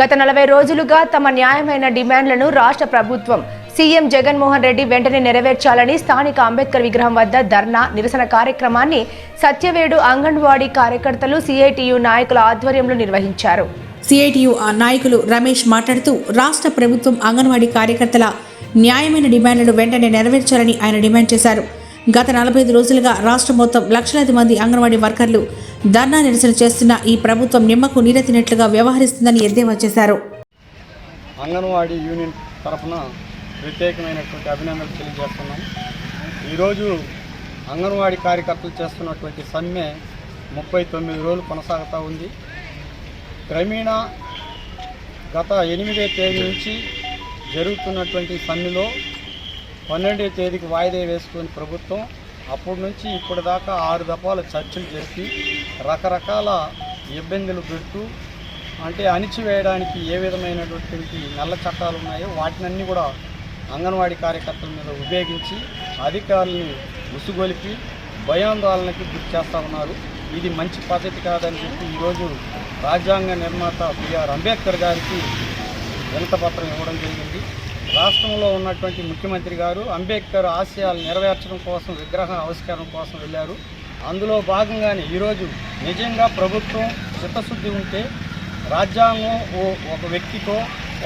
గత నలభై రోజులుగా తమ న్యాయమైన డిమాండ్లను రాష్ట్ర ప్రభుత్వం సీఎం జగన్మోహన్ రెడ్డి వెంటనే నెరవేర్చాలని స్థానిక అంబేద్కర్ విగ్రహం వద్ద ధర్నా నిరసన కార్యక్రమాన్ని సత్యవేడు అంగన్వాడీ కార్యకర్తలు సిఐటియు నాయకుల ఆధ్వర్యంలో నిర్వహించారు. సిఐటియు నాయకులు రమేష్ మాట్లాడుతూ రాష్ట్ర ప్రభుత్వం అంగన్వాడీ కార్యకర్తల న్యాయమైన డిమాండ్లను వెంటనే నెరవేర్చాలని ఆయన డిమాండ్ చేశారు. గత నలభై ఐదు రోజులుగా రాష్ట్రం మొత్తం లక్షలాది మంది అంగన్వాడీ వర్కర్లు ధర్నా నిరసన చేస్తున్న ఈ ప్రభుత్వం నిమ్మకు నీరెత్తినట్లుగా వ్యవహరిస్తుందని ఎద్దేవా చేశారు. అంగన్వాడీ యూనియన్ తరఫున ప్రత్యేకమైనటువంటి అభినందనలు తెలియజేస్తున్నాం. ఈరోజు అంగన్వాడీ కార్యకర్తలు చేస్తున్నటువంటి సమ్మె ముప్పై తొమ్మిది రోజులు కొనసాగుతూ ఉంది. క్రమేణ గత ఎనిమిదో తేదీ నుంచి జరుగుతున్నటువంటి సమ్మెలో పన్నెండవ తేదీకి వాయిదా వేసుకుని ప్రభుత్వం అప్పటి నుంచి ఇప్పటి దాకా ఆరు దఫాలు చర్చలు జరిపి రకరకాల ఇబ్బందులు పెడుతూ అంటే అణిచివేయడానికి ఏ విధమైనటువంటి నల్ల చట్టాలు ఉన్నాయో వాటినన్నీ కూడా అంగన్వాడీ కార్యకర్తల మీద ఉపయోగించి అధికారులని ఉసుగొలిపి భయాందోళనకి గురి చేస్తూ ఉన్నారు. ఇది మంచి పద్ధతి కాదని చెప్పి ఈరోజు రాజ్యాంగ నిర్మాత బిఆర్ అంబేద్కర్ గారికి వినతపత్రం ఇవ్వడం జరిగింది. రాష్ట్రంలో ఉన్నటువంటి ముఖ్యమంత్రి గారు అంబేద్కర్ ఆశయాలు నెరవేర్చడం కోసం విగ్రహ ఆవిష్కరణ కోసం వెళ్ళారు. అందులో భాగంగానే ఈరోజు నిజంగా ప్రభుత్వం చిత్తశుద్ధి ఉంటే రాజ్యాంగం ఓ- ఒక వ్యక్తికో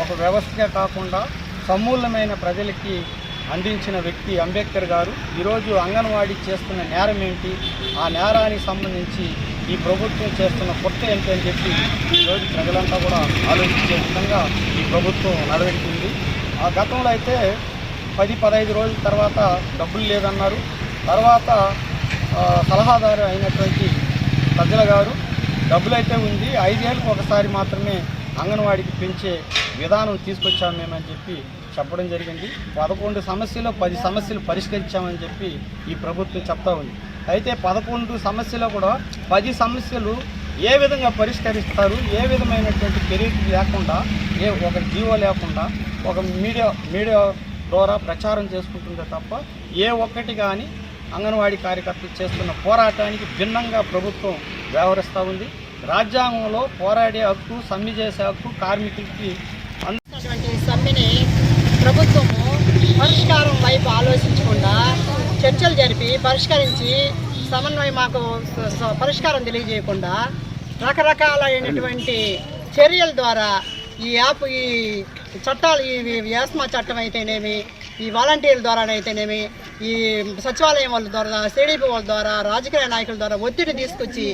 ఒక వ్యవస్థగా కాకుండా సమూలమైన ప్రజలకి అందించిన వ్యక్తి అంబేద్కర్ గారు. ఈరోజు అంగన్వాడీ చేస్తున్న నేరం ఏంటి? ఆ నేరానికి సంబంధించి ఈ ప్రభుత్వం చేస్తున్న కొత్త ఏంటి అని చెప్పి ఈరోజు ప్రజలంతా కూడా ఆలోచించే విధంగా ఈ ప్రభుత్వం నడవెడుతుంది. ఆ గతంలో అయితే పది పదహైదు రోజుల తర్వాత డబ్బులు లేదన్నారు. తర్వాత సలహాదారు అయినటువంటి సజ్జల గారు డబ్బులైతే ఉంది ఐదేళ్ళకి ఒకసారి మాత్రమే అంగన్వాడికి పెంచే విధానం తీసుకొచ్చాము మేమని చెప్పి చెప్పడం జరిగింది. పదకొండు సమస్యలు పది సమస్యలు పరిష్కరించామని చెప్పి ఈ ప్రభుత్వం చెప్తా ఉంది. అయితే పదకొండు సమస్యలు కూడా పది సమస్యలు ఏ విధంగా పరిష్కరిస్తారు ఏ విధమైనటువంటి కెరీర్ లేకుండా ఏ ఒక జీవో లేకుండా ఒక మీడియా మీడియా ద్వారా ప్రచారం చేసుకుంటుందే తప్ప ఏ ఒక్కటి కానీ అంగన్వాడీ కార్యకర్తలు చేస్తున్న పోరాటానికి భిన్నంగా ప్రభుత్వం వ్యవహరిస్తూ ఉంది. రాజ్యాంగంలో పోరాడే హక్కు సమ్మె చేసే హక్కు కార్మికులకి అంద సమ్మెని ప్రభుత్వము పరిష్కారం వైపు ఆలోచించకుండా చర్చలు జరిపి పరిష్కరించి సమన్వయం మాకు పరిష్కారం తెలియజేయకుండా రకరకాలైనటువంటి చర్యల ద్వారా ఈ యాప్ ఈ చట్టాలు ఈ వ్యాస్మా చట్టం అయితేనేమి ఈ వాలంటీర్ల ద్వారానైతేనేమి ఈ సచివాలయం వాళ్ళ ద్వారా సిడిపి వాళ్ళ ద్వారా రాజకీయ నాయకుల ద్వారా ఒత్తిడి తీసుకొచ్చి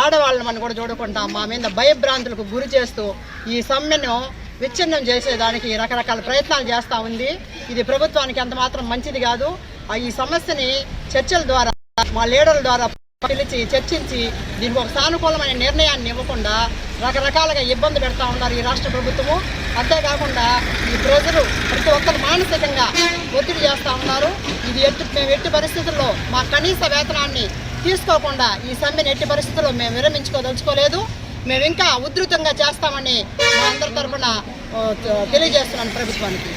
ఆడవాళ్ళని మనం కూడా చూడకుండా మా మీద భయభ్రాంతులకు గురి చేస్తూ ఈ సమ్మెను విచ్ఛిన్నం చేసేదానికి రకరకాల ప్రయత్నాలు చేస్తూ ఉంది. ఇది ప్రభుత్వానికి అంత మాత్రం మంచిది కాదు. ఆ ఈ సమస్యని చర్చల ద్వారా మా లీడర్ల ద్వారా పిలిచి చర్చించి దీనికి ఒక సానుకూలమైన నిర్ణయాన్ని ఇవ్వకుండా రకరకాలుగా ఇబ్బంది పెడతా ఉన్నారు ఈ రాష్ట్ర ప్రభుత్వము. అంతేకాకుండా ఈ ప్రజలు ప్రతి ఒక్కరు మానసికంగా ఒత్తిడి చేస్తూ ఉన్నారు. ఇది ఎట్టి మేము ఎట్టి పరిస్థితుల్లో మా కనీస వేతనాన్ని తీసుకోకుండా ఈ సమ్మెను ఎట్టి పరిస్థితుల్లో మేము విరమించుకోదలుచుకోలేదు. మేము ఇంకా ఉధృతంగా చేస్తామని మా అందరి తరఫున తెలియజేస్తున్నాను ప్రభుత్వానికి.